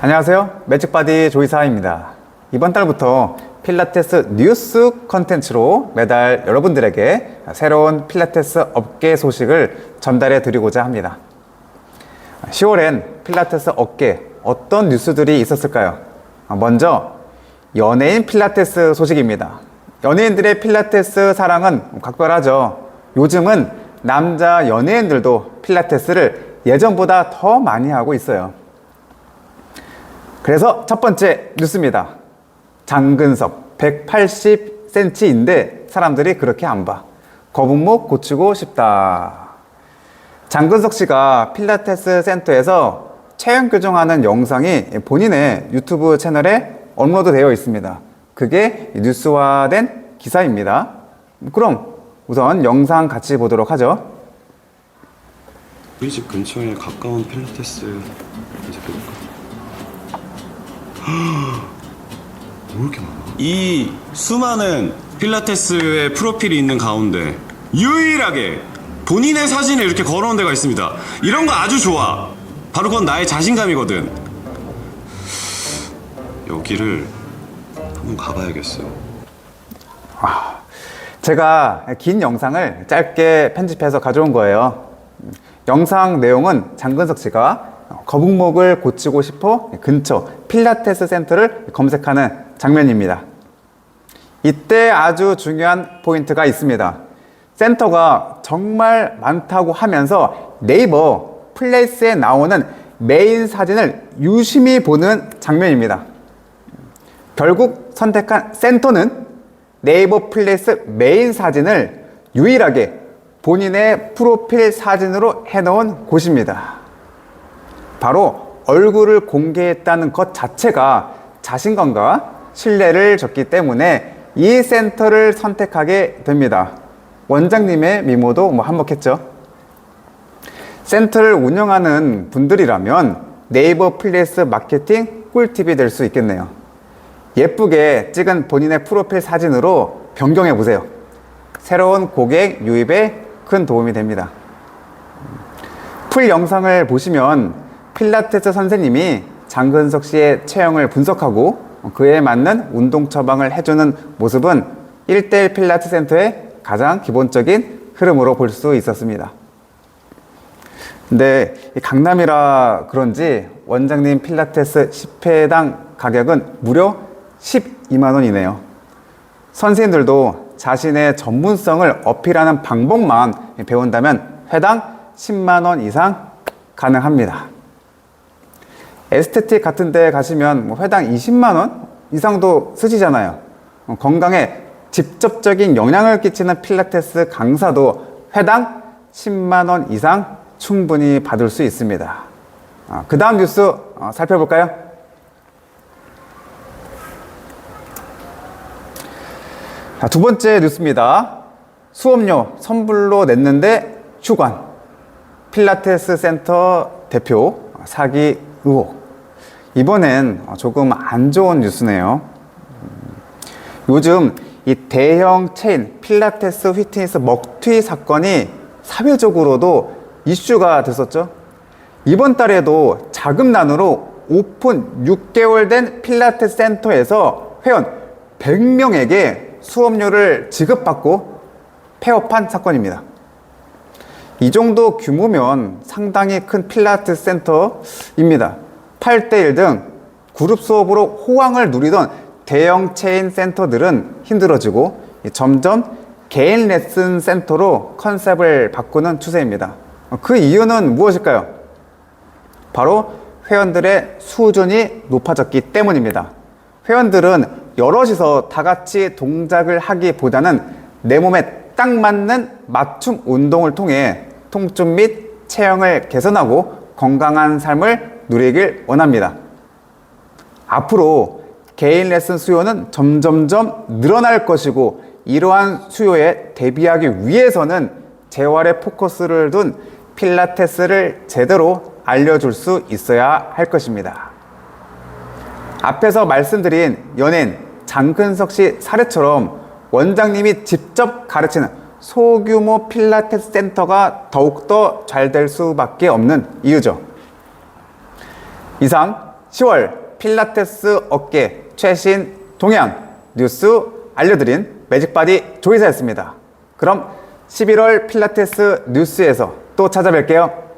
안녕하세요. 매직바디 조이사입니다. 이번 달부터 필라테스 뉴스 컨텐츠로 매달 여러분들에게 새로운 필라테스 업계 소식을 전달해 드리고자 합니다. 10월엔 필라테스 업계 어떤 뉴스들이 있었을까요? 먼저 연예인 필라테스 소식입니다. 연예인들의 필라테스 사랑은 각별하죠. 요즘은 남자 연예인들도 필라테스를 예전보다 더 많이 하고 있어요. 그래서 첫 번째 뉴스입니다. 장근석 180cm인데 사람들이 그렇게 안 봐. 거북목 고치고 싶다. 장근석 씨가 필라테스 센터에서 체형 교정하는 영상이 본인의 유튜브 채널에 업로드 되어 있습니다. 그게 뉴스화된 기사입니다. 그럼 우선 영상 같이 보도록 하죠. 우리 집 근처에 가까운 필라테스 검색해볼까? 뭐 이렇게 많아? 이 수많은 필라테스의 프로필이 있는 가운데 유일하게 본인의 사진을 이렇게 걸어놓은 데가 있습니다. 이런 거 아주 좋아. 바로 그건 나의 자신감이거든. 여기를 한번 가봐야겠어. 제가 긴 영상을 짧게 편집해서 가져온 거예요. 영상 내용은 장근석 씨가 거북목을 고치고 싶어 근처 필라테스 센터를 검색하는 장면입니다. 이때 아주 중요한 포인트가 있습니다. 센터가 정말 많다고 하면서 네이버 플레이스에 나오는 메인 사진을 유심히 보는 장면입니다. 결국 선택한 센터는 네이버 플레이스 메인 사진을 유일하게 본인의 프로필 사진으로 해놓은 곳입니다. 바로 얼굴을 공개했다는 것 자체가 자신감과 신뢰를 줬기 때문에 이 센터를 선택하게 됩니다. 원장님의 미모도 뭐 한몫했죠. 센터를 운영하는 분들이라면 네이버 플레이스 마케팅 꿀팁이 될 수 있겠네요. 예쁘게 찍은 본인의 프로필 사진으로 변경해 보세요. 새로운 고객 유입에 큰 도움이 됩니다. 풀 영상을 보시면 필라테스 선생님이 장근석 씨의 체형을 분석하고 그에 맞는 운동 처방을 해주는 모습은 1대1 필라테스 센터의 가장 기본적인 흐름으로 볼 수 있었습니다. 근데 이 강남이라 그런지 원장님 필라테스 10회당 가격은 무려 12만 원이네요. 선생님들도 자신의 전문성을 어필하는 방법만 배운다면 회당 10만 원 이상 가능합니다. 에스테틱 같은 데 가시면 뭐 회당 20만 원 이상도 쓰시잖아요. 어, 건강에 직접적인 영향을 끼치는 필라테스 강사도 회당 10만 원 이상 충분히 받을 수 있습니다. 그 다음 뉴스 어, 살펴볼까요? 자, 두 번째 뉴스입니다. 수업료 선불로 냈는데 휴관. 필라테스 센터 대표 사기 의혹. 이번엔 조금 안 좋은 뉴스네요. 음, 요즘 이 대형 체인 필라테스 휘트니스 먹튀 사건이 사회적으로도 이슈가 됐었죠. 이번 달에도 자금난으로 오픈 6개월 된 필라테스 센터에서 회원 100명에게 수업료를 지급받고 폐업한 사건입니다. 이 정도 규모면 상당히 큰 필라테스 센터입니다. 8대1 등 그룹 수업으로 호황을 누리던 대형 체인 센터들은 힘들어지고 점점 개인 레슨 센터로 컨셉을 바꾸는 추세입니다. 그 이유는 무엇일까요? 바로 회원들의 수준이 높아졌기 때문입니다. 회원들은 여럿이서 다 같이 동작을 하기보다는 내 몸에 딱 맞는 맞춤 운동을 통해 통증 및 체형을 개선하고 건강한 삶을 누리길 원합니다. 앞으로 개인 레슨 수요는 점점점 늘어날 것이고 이러한 수요에 대비하기 위해서는 재활에 포커스를 둔 필라테스를 제대로 알려줄 수 있어야 할 것입니다. 앞에서 말씀드린 연예인 장근석 씨 사례처럼 원장님이 직접 가르치는 소규모 필라테스 센터가 더욱더 잘 될 수밖에 없는 이유죠. 이상 10월 필라테스 업계 최신 동향 뉴스 알려드린 매직바디 조이사였습니다. 그럼 11월 필라테스 뉴스에서 또 찾아뵐게요.